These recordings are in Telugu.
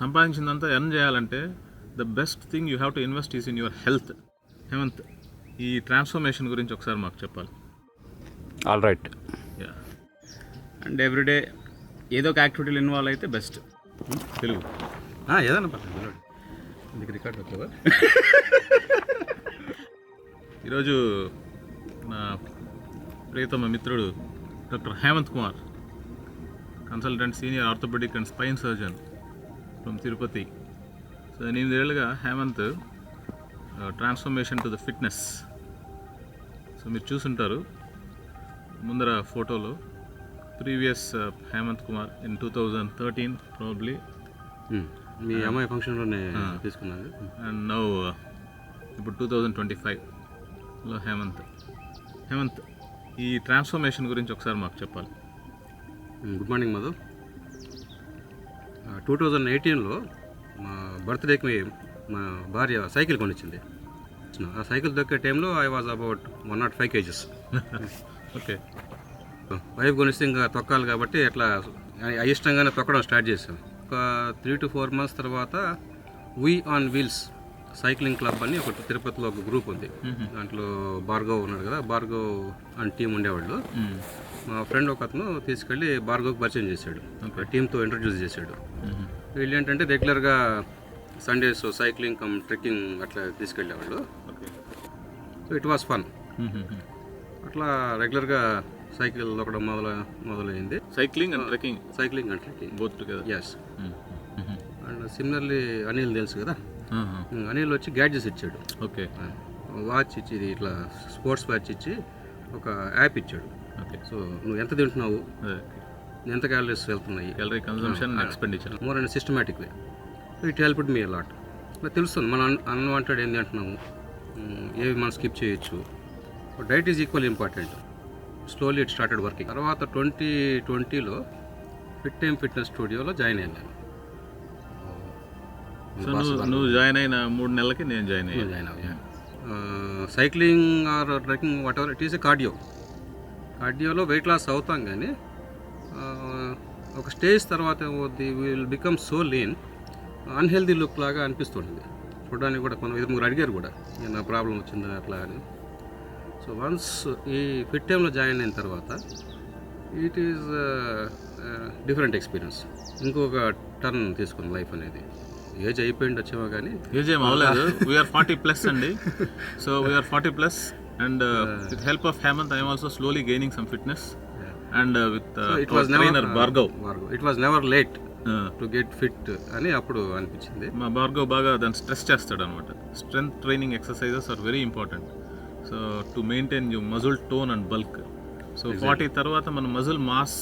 సంపాదించిందంతా ఎర్న్ చేయాలంటే the best thing you have to invest is in your health Hemanth ఈ ట్రాన్స్ఫర్మేషన్ గురించి ఒకసారి మాకు చెప్పాలి. All right ya and everyday ఏదో ఒక యాక్టివిటీలో ఇన్వాల్వ్ అయితే బెస్ట్ తెలుగు. ఏదైనా పర్లేదు రికార్డ్ అవుతుందా ఈరోజు నా ప్రియతమ మిత్రుడు doctor Hemanth Kumar consultant senior orthopaedic and spine surgeon from Tirupati so ఎనిమిదేళ్ళుగా Hemanth transformation to the fitness so మీరు చూసుంటారు. ముందర ఫోటోలో previous Hemanth Kumar in two thousand thirteen probably మీ అమ్మాయి ఫంక్షన్లోనే తీసుకున్నాను. అండ్ నౌ ఇప్పుడు టూ థౌజండ్ ట్వంటీ ఫైవ్లో హేమంత్ హేమంత్ ఈ ట్రాన్స్ఫర్మేషన్ గురించి ఒకసారి మాకు చెప్పాలి. Good morning Madhu two thousand ఎయిటీన్లో మా బర్త్డేకి మా భార్య సైకిల్ కొనిచ్చింది. ఆ సైకిల్ దొక్కే టైంలో I was about one not five kgs okay wife కొనిస్తే ఇంకా తొక్కాలి కాబట్టి అట్లా అయిష్టంగానే తొక్కడం స్టార్ట్ చేసాం ఒక త్రీ టు ఫోర్ మంత్స్ తర్వాత we on wheels cycling club అని ఒక తిరుపతిలో ఒక గ్రూప్ ఉంది. దాంట్లో భార్గవ్ ఉన్నాడు కదా భార్గవ్ అని టీం ఉండేవాళ్ళు. మా ఫ్రెండ్ ఒక అతను తీసుకెళ్ళి భార్గవ్కి పరిచయం చేశాడు. టీంతో ఇంట్రడ్యూస్ చేశాడు. వీళ్ళు ఏంటంటే రెగ్యులర్గా సండేస్ సైక్లింగ్ కమ్ ట్రెక్కింగ్ అట్లా తీసుకెళ్ళేవాళ్ళు. సో ఇట్ వాస్ ఫన్ అట్లా రెగ్యులర్గా సైకిల్ దొక్కడం మొదలు మొదలైంది. Cycling and trekking? Cycling and trekking. Both together yes and similarly Anil తెలుసు కదా? అనిల్ వచ్చి గ్యాడ్జెట్స్ ఇచ్చాడు. ఓకే. వాచ్ ఇచ్చి ఇది ఇట్లా స్పోర్ట్స్ వాచ్ ఇచ్చి ఒక యాప్ ఇచ్చాడు. ఓకే. సో నువ్వు ఎంత తింటున్నావు? ఎంత క్యాలరీస్ వెళ్తున్నాయి? Calorie consumption expenditure more and systematic way it helped me a lot నాకు తెలుస్తుంది మన అన్వాంటెడ్ ఏంటి అంటున్నాము ఏవి మనం స్కిప్ చేయొచ్చు? Diet is equal important slowly it started working తర్వాత ట్వంటీ ట్వంటీలో ఫిట్ టైమ్ ఫిట్నెస్ స్టూడియోలో జాయిన్ అయ్యాను నువ్వు జాయిన్ అయిన మూడు నెలలకి నేను జాయిన్ అయ్యాను జాయిన్ అయ్యాను cycling or trekking whatever it is a cardio కార్డియోలో weight loss అవుతాం కానీ ఒక స్టేజ్ తర్వాత they will become so lean unhealthy look లాగా అనిపిస్తుంటుంది. చూడడానికి కూడా కొంత ఇది ముగ్గురు అడిగారు కూడా "ఏ, నా ప్రాబ్లం వచ్చిందా అట్లా అని. సో వన్స్ ఈ ఫిట్ టైంలో జాయిన్ అయిన తర్వాత ఇట్ ఈస్ డిఫరెంట్ ఎక్స్పీరియన్స్ ఇంకొక టర్న్ తీసుకుంది లైఫ్ అనేది. ఏజ్ అయిపోయింది వచ్చేమో కానీ. ఏజ్ ఏం అవ్వలేదు. వీఆర్ ఫార్టీ ప్లస్ అండి. So we are forty plus and with help of Hemanth I'm also slowly gaining some fitness and with it was trainer Bhargav it was never late to get fit అని అప్పుడు అనిపించింది. మా భార్గవ్ బాగా దాన్ని స్ట్రెస్ చేస్తాడు అనమాట strength training exercises are very important so to maintain you muscle tone and bulk so forty తర్వాత మన మజిల్ మాస్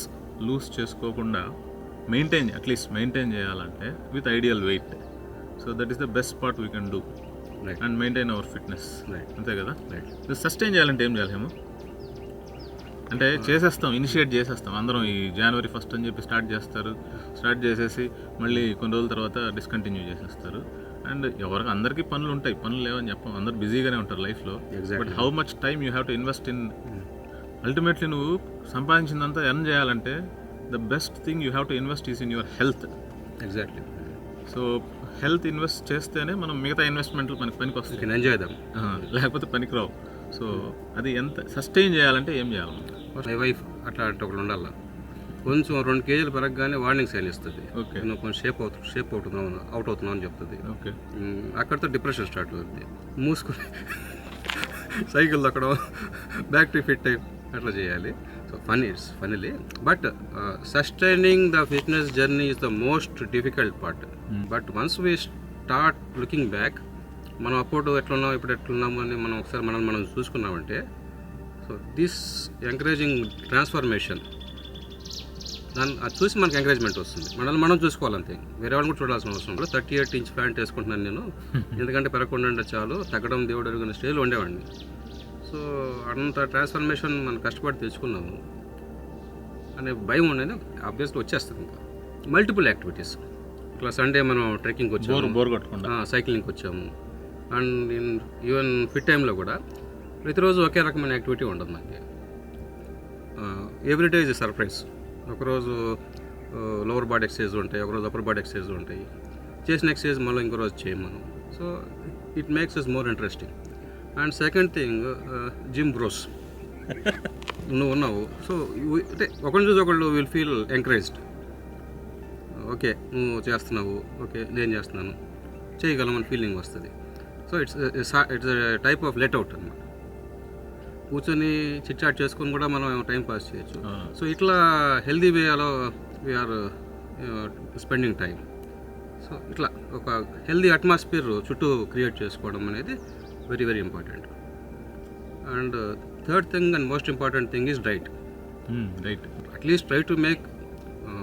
లూజ్ చేసుకోకుండా మెయింటైన్ అట్లీస్ట్ మెయింటైన్ చేయాలంటే with ideal weight so that is the best part we can do right and maintain our fitness right అంతే కదా? సస్టైన్ చేయాలంటే ఏం చేయాలి అంటే చేసేస్తాం ఇనిషియేట్ చేసేస్తాం. అందరం ఈ జనవరి ఫస్ట్ అని చెప్పి స్టార్ట్ చేస్తారు. స్టార్ట్ చేసేసి మళ్ళీ కొన్ని రోజుల తర్వాత డిస్కంటిన్యూ చేసేస్తారు. అండ్ ఎవరికి అందరికీ పనులు ఉంటాయి. పనులు లేవని చెప్పం. అందరు బిజీగానే ఉంటారు లైఫ్లో. But how much time you have to invest in ultimately నువ్వు సంపాదించిందంతా ఎర్న్ చేయాలంటే the best thing you have to invest is in your health exactly so health invest చేస్తేనే మనం మిగతా ఇన్వెస్ట్మెంట్లు మనకి పనికి వస్తాయి ఎంజాయ్ ఆ, లేకపోతే పనికిరావు. సో అది ఎంత సస్టైన్ చేయాలంటే ఏం చేయాలి? మై వైఫ్ అట్లా అంటే ఒకటి ఉండాలి? కొంచెం రెండు కేజీలు పెరగగానే వార్నింగ్ సైన్ ఇస్తుంది. ఓకే. నువ్వు కొంచెం షేప్ అవుతు షేప్ అవుతున్నావు అవుట్ అవుతున్నావు అని చెప్తుంది. ఓకే. అక్కడితో డిప్రెషన్ స్టార్ట్ అవుతుంది మూసుకుని సైకిల్ తొక్కడం బ్యాక్ టు ఫిట్ టైప్ అట్లా చేయాలి. So fun it's funnily but sustaining the fitness journey is the most difficult part but once we start looking back మనం అప్పుడు ఎట్లున్నాం ఇప్పుడు ఎట్లున్నాము అని మనం ఒకసారి మనం మనం చూసుకున్నామంటే సో దిస్ ఎంకరేజింగ్ ట్రాన్స్ఫర్మేషన్ దాన్ని అది చూసి మనకి ఎంకరేజ్మెంట్ వస్తుంది. మనల్ని మనం చూసుకోవాలంతే. వేరే వాళ్ళని కూడా చూడాల్సిన అవసరం లేదు. థర్టీ ఎయిట్ ఇంచ్ ప్యాంట్ వేసుకుంటున్నాను నేను. ఎందుకంటే పెరగకుండా చాలు. తగ్గడం దేవుడు ఎరుగున్న స్టేజ్లో ఉండేవాడిని. సో అంత ట్రాన్స్ఫర్మేషన్ మనం కష్టపడి తెచ్చుకున్నాము. అనే భయం అనేది ఆబ్వియస్లీ వచ్చేస్తుంది ఇంకా. మల్టిపుల్ యాక్టివిటీస్ ఇట్లా సండే మనం ట్రెక్కింగ్ వచ్చాము. బోర్ కొట్టకుండా. సైక్లింగ్కి వచ్చాము. అండ్ ఇన్ ఈవెన్ ఫిట్ టైంలో కూడా ప్రతిరోజు ఒకే రకమైన యాక్టివిటీ ఉండదు నాకు ఎవ్రీడే ఇస్ సర్ప్రైజ్ ఒకరోజు లోవర్ బాడీ ఎక్సర్సైజ్ ఉంటాయి ఒకరోజు అప్పర్ బాడీ ఎక్సర్సైజ్ ఉంటాయి. చేసిన ఎక్సర్సైజ్ మళ్ళీ ఇంకో రోజు చేయం మనం. So it makes us more interesting and second thing gym bros. నువ్వు ఉన్నావు. సో అంటే ఒకరిని చూసి ఒకళ్ళు విల్ ఫీల్ ఎంకరేజ్డ్ ఓకే నువ్వు చేస్తున్నావు. ఓకే నేను చేస్తున్నాను. చేయగలమని ఫీలింగ్ వస్తుంది. So it's it's type of let out అనమాట కూర్చొని చిట్ చాట్ చేసుకొని కూడా మనం టైం పాస్ చేయొచ్చు. సో ఇట్లా హెల్దీ వేలో we are spending time so ఇట్లా ఒక హెల్దీ అట్మాస్ఫియర్ చుట్టూ క్రియేట్ చేసుకోవడం అనేది very very important and third thing and most important thing is diet right at least try to make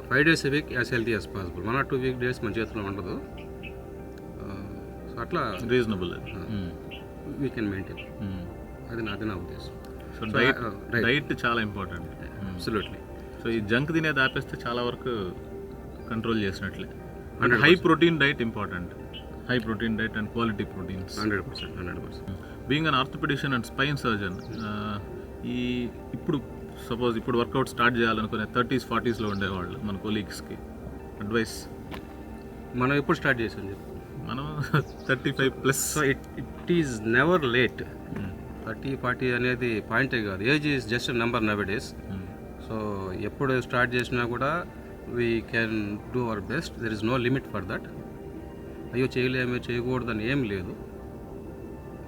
five days a week as healthy as possible one or two weekdays మన చేతిలో ఉండదు. సో అట్లా రీజనబుల్ వీ కెన్ మెయింటైన్ అది నా అది నా ఉద్దేశం. So diet uh. డైట్ చాలా ఇంపార్టెంట్ అబ్సల్యూట్లీ సో ఈ జంక్ తినేది ఆపేస్తే చాలా వరకు కంట్రోల్ చేసినట్లే. And 100%. High protein diet important high protein diet and quality proteins hundred percent hundred percent being an orthopaedician and spine surgeon ఈ ఇప్పుడు సపోజ్ ఇప్పుడు వర్కౌట్ స్టార్ట్ చేయాలనుకునే థర్టీస్ ఫార్టీస్లో ఉండేవాళ్ళు మన కొలీగ్స్కి అడ్వైస్ మనం ఎప్పుడు స్టార్ట్ చేసాం చెప్పు? మనం thirty five plus so it it is never late thirty forty అనేది పాయింటే కాదు. Age is just number nowadays so ఎప్పుడు స్టార్ట్ చేసినా కూడా we can do our best there is no limit for that అయ్యో చేయలేమే చేయకూడదని ఏం లేదు.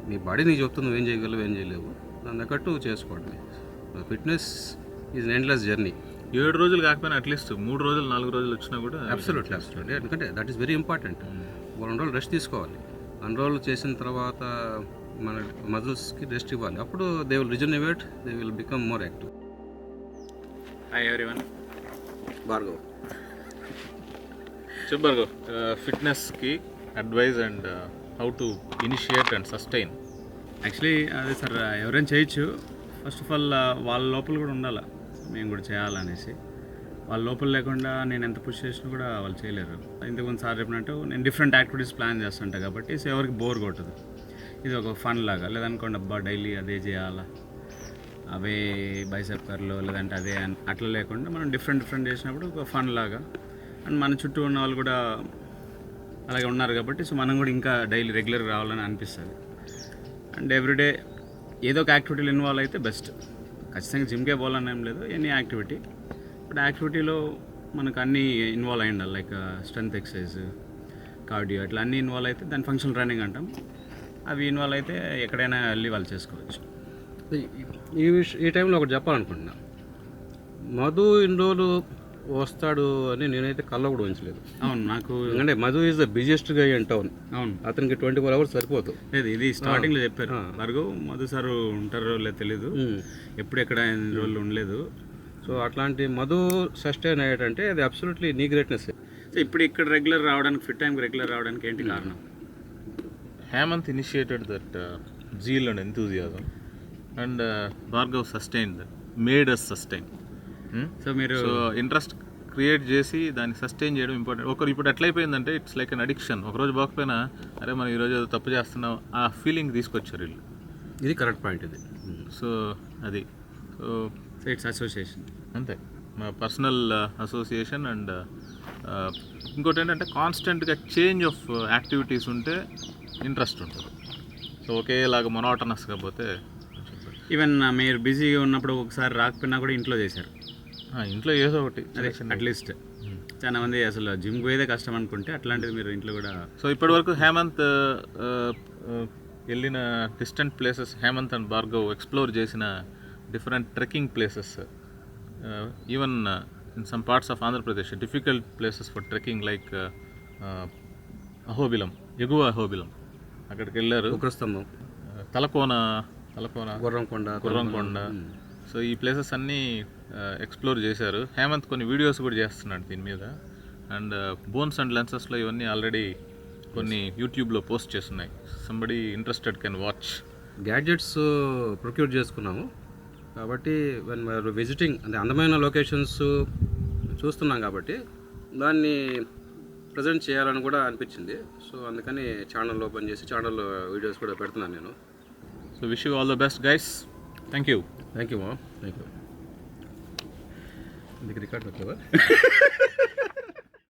నీ బాడీ నీకు చెప్తుంది నువ్వేం చేయగలవు ఏం చేయలేవు. దాని తగ్గట్టు చేసుకోవడమే ఫిట్నెస్ ఈజ్ ఎండ్లెస్ జర్నీ ఏడు రోజులు కాకపోయినా అట్లీస్ట్ మూడు రోజులు నాలుగు రోజులు వచ్చినా కూడా అబ్సల్యూట్లీ అబ్సల్యూట్లీ ఎందుకంటే దట్ ఈస్ వెరీ ఇంపార్టెంట్ రెండు రోజులు రెస్ట్ తీసుకోవాలి. రెండు రోజులు చేసిన తర్వాత మన మజిల్స్కి రెస్ట్ ఇవ్వాలి. అప్పుడు they will regenerate they will become more active hi everyone Bhargav చెప్పారు ఫిట్నెస్కి advice and how to initiate and sustain actually అదే సార్ ఎవరైనా చేయొచ్చు. ఫస్ట్ ఆఫ్ ఆల్ వాళ్ళ లోపల కూడా ఉండాలి. మేము కూడా చేయాలనేసి. వాళ్ళ లోపల లేకుండా నేను ఎంత పుష్ చేసినా కూడా వాళ్ళు చేయలేరు. ఇంతకుముందు సార్ చెప్పినట్టు నేను డిఫరెంట్ యాక్టివిటీస్ ప్లాన్ చేస్తుంటా కాబట్టి సో ఎవరికి బోర్ కొట్టదు. ఇది ఒక ఫన్ లాగా. లేదనుకోండి అబ్బా డైలీ అదే చేయాలా? అవే బైసెప్ కర్లు లేదంటే అదే అట్లా లేకుండా మనం డిఫరెంట్ డిఫరెంట్ చేసినప్పుడు ఒక ఫన్ లాగా. అండ్ మన చుట్టూ ఉన్న వాళ్ళు కూడా అలాగే ఉన్నారు కాబట్టి సో మనం కూడా ఇంకా డైలీ రెగ్యులర్ రావాలని అనిపిస్తుంది. అండ్ ఎవ్రీడే ఏదో ఒక యాక్టివిటీలో ఇన్వాల్వ్ అయితే బెస్ట్. ఖచ్చితంగా జిమ్కే పోవాలని ఏం లేదు ఎనీ యాక్టివిటీ. బట్ యాక్టివిటీలో మనకు అన్నీ ఇన్వాల్వ్ అయ్యి ఉండాలి లైక్ స్ట్రెంత్ ఎక్సర్సైజ్ కార్డియో ఇట్లా అన్నీ ఇన్వాల్వ్ అయితే దాని ఫంక్షన్ రన్నింగ్ అంటాం. అవి ఇన్వాల్వ్ అయితే ఎక్కడైనా వెళ్ళి వాళ్ళు చేసుకోవచ్చు. ఈ విషయం ఈ టైంలో ఒకటి చెప్పాలనుకుంటున్నా. మధు ఇన్ని రోజులు వస్తాడు అని నేనైతే కళ్ళ కూడా ఉంచలేదు అవును నాకు ఎందుకంటే మధు ఈజ్ ద బిజియెస్ట్గా ఇన్ టౌన్ అవును. అతనికి ట్వంటీ ఫోర్ అవర్స్ సరిపోదు. లేదు ఇది స్టార్టింగ్లో చెప్పారు. భార్గవ్ మధు సార్ ఉంటారో లేదు తెలీదు. ఎప్పుడు ఎక్కడ రోజులు ఉండలేదు. సో అట్లాంటి మధు సస్టైన్ అయ్యేటంటే అది అబ్సల్యూట్లీ నీ గ్రేట్నెస్ సో ఇప్పుడు ఇక్కడ రెగ్యులర్ రావడానికి ఫిట్ టైంకి రెగ్యులర్ రావడానికి ఏంటి కారణం? Hemant initiated that zeal and enthusiasm and Bhargav sustain that made us sustain so మీరు సో ఇంట్రెస్ట్ క్రియేట్ చేసి దాన్ని సస్టైన్ చేయడం ఇంపార్టెంట్ ఒకరు ఇప్పుడు ఎట్లయిపోయిందంటే ఇట్స్ లైక్ అన్ అడిక్షన్ ఒకరోజు బాగపోయినా అరే మనం ఈరోజు ఏదో తప్పు చేస్తున్నాం ఆ ఫీలింగ్ తీసుకొచ్చారు వీళ్ళు. ఇది కరెక్ట్ పాయింట్ ఇది. సో అది. సో ఇట్స్ అసోసియేషన్ అంతే. మా పర్సనల్ అసోసియేషన్ అండ్ ఇంకోటి ఏంటంటే కాన్స్టెంట్గా చేంజ్ ఆఫ్ యాక్టివిటీస్ ఉంటే ఇంట్రెస్ట్ ఉంటుంది. సో ఒకేలాగా మొనాటనస్గా పోతే కొంచెం better. ఈవెన్ మీరు బిజీగా ఉన్నప్పుడు ఒకసారి రాకపోయినా కూడా ఇంట్లో చేశారు. ఇంట్లో ఏదో ఒకటి అట్లీస్ట్ చాలా మంది అసలు జిమ్ పోయేదే కష్టం అనుకుంటే అట్లాంటిది మీరు ఇంట్లో కూడా సో ఇప్పటివరకు హేమంత్ ఆ, ఆ, వెళ్ళిన distant places Hemanth and Bhargav explore చేసిన different trekking places even in some parts of Andhra Pradesh difficult places for trekking like Ahobilam ఎగువ అహోబిలం అక్కడికి వెళ్ళారు. ఉగ్రస్తంభం. తలకోన తలకోన గుర్రంకొండ గుర్రంకొండ సో ఈ ప్లేసెస్ అన్నీ ఎక్స్ప్లోర్ చేశారు. హేమంత్ కొన్ని వీడియోస్ కూడా చేస్తున్నాడు దీని మీద. అండ్ బోన్స్ అండ్ లెన్సెస్లో ఇవన్నీ ఆల్రెడీ కొన్ని యూట్యూబ్లో పోస్ట్ చేస్తున్నాయి. Somebody interested can watch gadgets procure చేసుకున్నాము. కాబట్టి వెన్ విజిటింగ్ అంటే అందమైన లొకేషన్స్ చూస్తున్నాం కాబట్టి దాన్ని ప్రజెంట్ చేయాలని కూడా అనిపించింది. సో అందుకని ఛానల్ ఓపెన్ చేసి ఛానల్ వీడియోస్ కూడా పెడుతున్నాను నేను. So wish you all the best guys thank you thank you మా థ్యాంక్ యూ ఇందుకు రికార్డ్ పెట్టలేదా